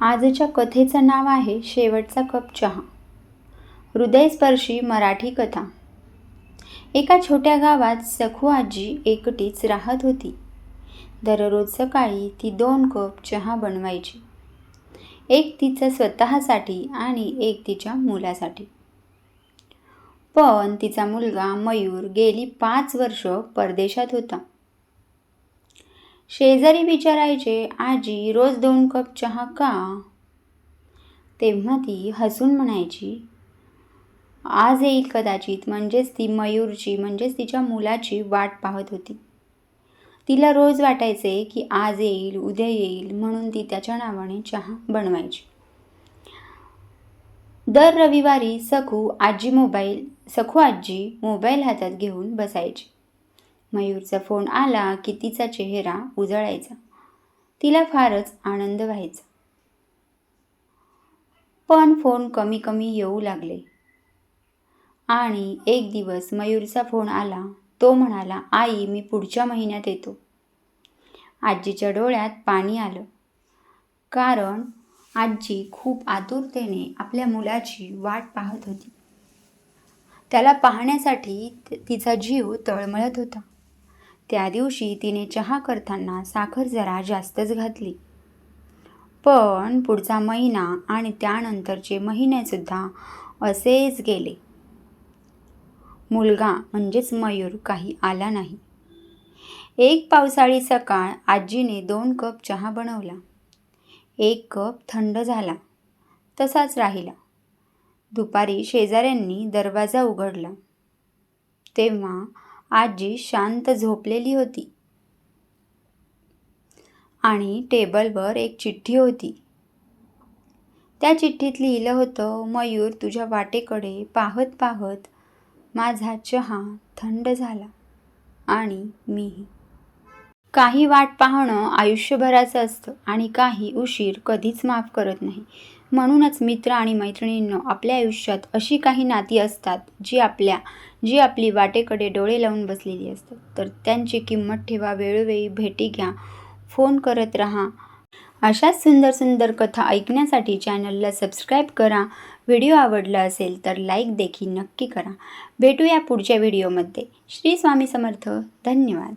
आजच्या कथेचं नाव आहे शेवटचा कप चहा. हृदयस्पर्शी मराठी कथा. एका छोट्या गावात सखू आजी एकटीच राहत होती. दररोज सकाळी ती दोन कप चहा बनवायची. एक तिचं स्वतःसाठी आणि एक तिच्या मुलासाठी. पण तिचा मुलगा मयूर गेली पाच वर्ष परदेशात होता. शेजारी विचारायचे आजी रोज दोन कप चहा का? तेव्हा ती हसून म्हणायची आज येईल कदाचित म्हणजेच ती मयूरची म्हणजेच तिच्या मुलाची वाट पाहत होती. तिला रोज वाटायचे की आज येईल उद्या येईल म्हणून ती त्याच्या नावाने चहा बनवायची. दर रविवारी सखू आजी मोबाईल सखू आजी मोबाईल हातात घेऊन बसायची. मयूरचा फोन आला की तिचा चेहरा उजळायचा. तिला फारच आनंद व्हायचा. पण फोन कमी कमी येऊ लागले. आणि एक दिवस मयूरचा फोन आला. तो म्हणाला आई मी पुढच्या महिन्यात येतो. आजीच्या डोळ्यात पाणी आलं. कारण आजी खूप आतुरतेने आपल्या मुलाची वाट पाहत होती. त्याला पाहण्यासाठी तिचा जीव तळमळत होता. त्या दिवशी तिने चहा करताना साखर जरा जास्तच घातली. पण पुढचा महिना आणि त्यानंतरचे महिनेसुद्धा असेच गेले. मुलगा म्हणजेच मयूर काही आला नाही. एक पावसाळी सकाळ आजीने दोन कप चहा बनवला. एक कप थंड झाला. तसाच राहिला. दुपारी शेजाऱ्यांनी दरवाजा उघडला. तेव्हा आजी शांत झोपलेली होती. आणि टेबलवर एक चिठ्ठी होती. त्या चिठ्ठीत लिहिलं होतं मयूर तुझ्या वाटेकडे पाहत पाहत माझा चहा थंड झाला आणि मीही काही वाट पाहणं आयुष्यभराचं असतं आणि काही उशीर कधीच माफ करत नाही. म्हणूनच मित्र आणि मैत्रिणींनो आपल्या आयुष्यात अशी काही नाती असतात जी आपल्या जी आपली वाटेकडे डोळे लावून बसलेली असतात. तर त्यांची किंमत ठेवा वेळोवेळी भेटी घ्या फोन करत राहा. अशाच सुंदर सुंदर कथा ऐकण्यासाठी चॅनलला सबस्क्राईब करा. व्हिडिओ आवडला असेल तर लाईक देखील नक्की करा. भेटूया पुढच्या व्हिडिओमध्ये. श्री स्वामी समर्थ. धन्यवाद.